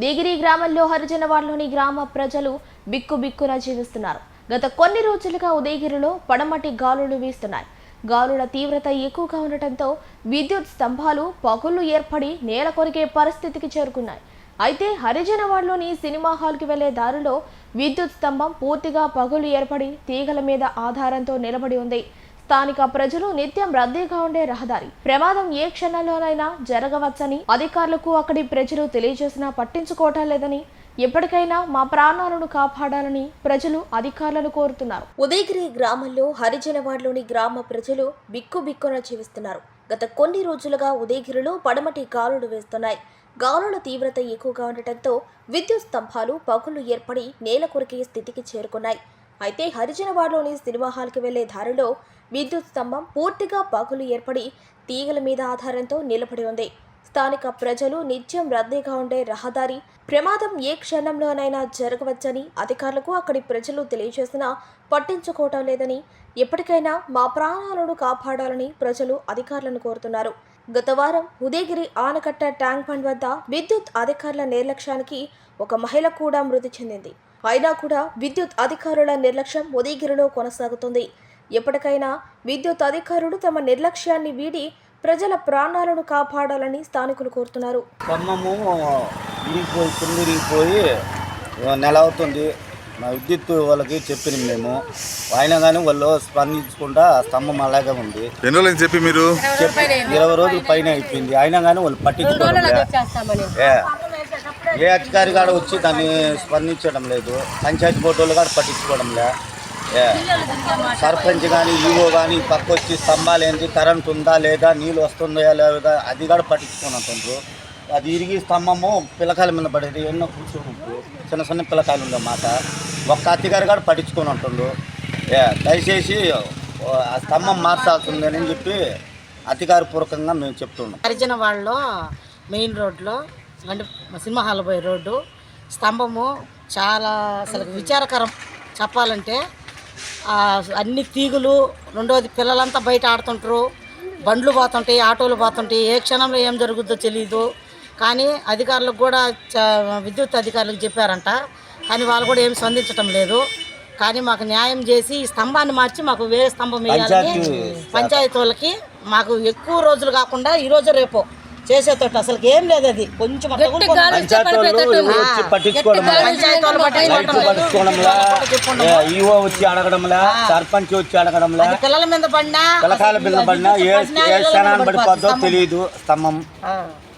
ఉదయగిరి గ్రామంలో హరిజనవాడలోని గ్రామ ప్రజలు బిక్కు బిక్కున జీవిస్తున్నారు. గత కొన్ని రోజులుగా ఉదయగిరిలో పడమటి గాలులు వీస్తున్నాయి. గాలుల తీవ్రత ఎక్కువగా ఉండటంతో విద్యుత్ స్తంభాలు పగుళ్ళు ఏర్పడి నేల కొరికే పరిస్థితికి చేరుకున్నాయి. అయితే హరిజనవాడలోని సినిమా హాల్కి వెళ్ళే దారిలో విద్యుత్ స్తంభం పూర్తిగా పగులు ఏర్పడి తీగల మీద ఆధారంతో నిలబడి ఉంది. స్థానిక ప్రజలు నిత్యం రద్దీగా ఉండే రహదారి. ప్రమాదం ఏ క్షణంలోనైనా జరగవచ్చని అధికారులకు అక్కడి ప్రజలు తెలియజేసినా పట్టించుకోవటం లేదని ఎప్పటికైనా మా ప్రాణాలను కాపాడాలని ప్రజలు అధికారులను కోరుతున్నారు. ఉదయగిరి గ్రామంలో హరిజనవాడలోని గ్రామ ప్రజలు బిక్కుబిక్కున జీవిస్తున్నారు. గత కొన్ని రోజులుగా ఉదయగిరిలో పడమటి గాలులు వేస్తున్నాయి. గాలుల తీవ్రత ఎక్కువగా ఉండటంతో విద్యుత్ స్తంభాలు పగులు ఏర్పడి నేల కొరికే స్థితికి చేరుకున్నాయి. అయితే హరిజనవాడలోని సినిమా హాల్కి వెళ్ళే దారిలో విద్యుత్ స్తంభం పూర్తిగా పగులు ఏర్పడి తీగల మీద ఆధారంతో నిలబడి ఉంది. స్థానిక ప్రజలు నిత్యం రద్దీగా ఉండే రహదారి ప్రమాదం ఏ క్షణంలోనైనా జరగవచ్చని అధికారులకు అక్కడి ప్రజలు తెలియజేసినా పట్టించుకోవటం లేదని ఎప్పటికైనా మా ప్రాణాలను కాపాడాలని ప్రజలు అధికారులను కోరుతున్నారు. గత వారం ఉదయగిరి ఆనకట్ట ట్యాంక్ బండ్ వద్ద విద్యుత్ అధికారుల నిర్లక్ష్యానికి ఒక మహిళ కూడా మృతి చెందింది. అయినా కూడా విద్యుత్ అధికారుల నిర్లక్ష్యం ఉదయగిరిలో కొనసాగుతుంది. ఎప్పటికైనా విద్యుత్ అధికారులు తమ నిర్లక్ష్యాన్ని వీడి ప్రజల ప్రాణాలను కాపాడాలని స్థానికులు కోరుతున్నారు. స్తంభము ఇరిగిపోయి కింద ఇరిగిపోయి నెల అవుతుంది. మా విద్యుత్ వాళ్ళకి చెప్పినాం మేము. అయినా కానీ వాళ్ళు స్పందించకుండా స్తంభం అలాగే ఉంది. ఎన్ని రోజులు చెప్పి మీరు? ఇరవై రోజుల పైన అయిపోయింది. అయినా కానీ వాళ్ళు పట్టించుకోవడం లే. ఏ అధికారి కాడ వచ్చి దాన్ని స్పందించడం లేదు. పంచాయతీ బోర్డు వాళ్ళు కూడా పట్టించుకోవడం లే. ఏ. సర్పంచ్ కానీ ఈవో కానీ పక్క వచ్చి స్తంభాలు ఏంటి కరెంట్ ఉందా లేదా నీళ్ళు వస్తుందా లేదా అది కూడా పట్టించుకున్నట్టు అది ఇరిగి స్తంభము పిల్లకాయల మీద పడేది ఎన్నో కూర్చోవచ్చు చిన్న చిన్న పిల్లకాయలు ఉందన్నమాట ఒక్క అధికారి కూడా పట్టించుకొని ఏ దయచేసి ఆ స్తంభం మార్చాల్సిందని చెప్పి అధికారపూర్వకంగా మేము చెప్తున్నాం. హరిజన వాళ్ళలో మెయిన్ రోడ్లో అంటే సినిమా హాల్ పోయే రోడ్డు స్తంభము చాలా అసలు విచారకరం. చెప్పాలంటే అన్ని తీగులు రెండోది పిల్లలంతా బయట ఆడుతుంటారు. బండ్లు పోతుంటాయి ఆటోలు పోతుంటాయి. ఏ క్షణంలో ఏం జరుగుద్దో తెలియదు కానీ అధికారులకు కూడా విద్యుత్ అధికారులకు చెప్పారంట. కానీ వాళ్ళు కూడా ఏం స్పందించటం లేదు. కానీ మాకు న్యాయం చేసి ఈ స్తంభాన్ని మార్చి మాకు వేరే స్తంభం వేయాలని పంచాయతీ- వాళ్ళకి మాకు ఎక్కువ రోజులు కాకుండా ఈ రోజు రేపు చేసేటట్టు అసలు ఏం లేదు అది. కొంచెం వచ్చి ఈఓ అడగడంలా సర్పంచ్ వచ్చి అడగడంలా పిల్లల మీద పడినా పిల్లకాయల బింద పడినా ఏ క్షణాన్ని మీద పడిపోద్దో తెలియదు స్తంభం. ఆ,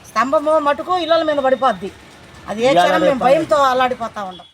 స్తంభము మటుకు ఇళ్ళ మీద పడిపోద్ది. అది ఏ క్షణం మేము భయంతో అల్లాడిపోతా ఉంటాం.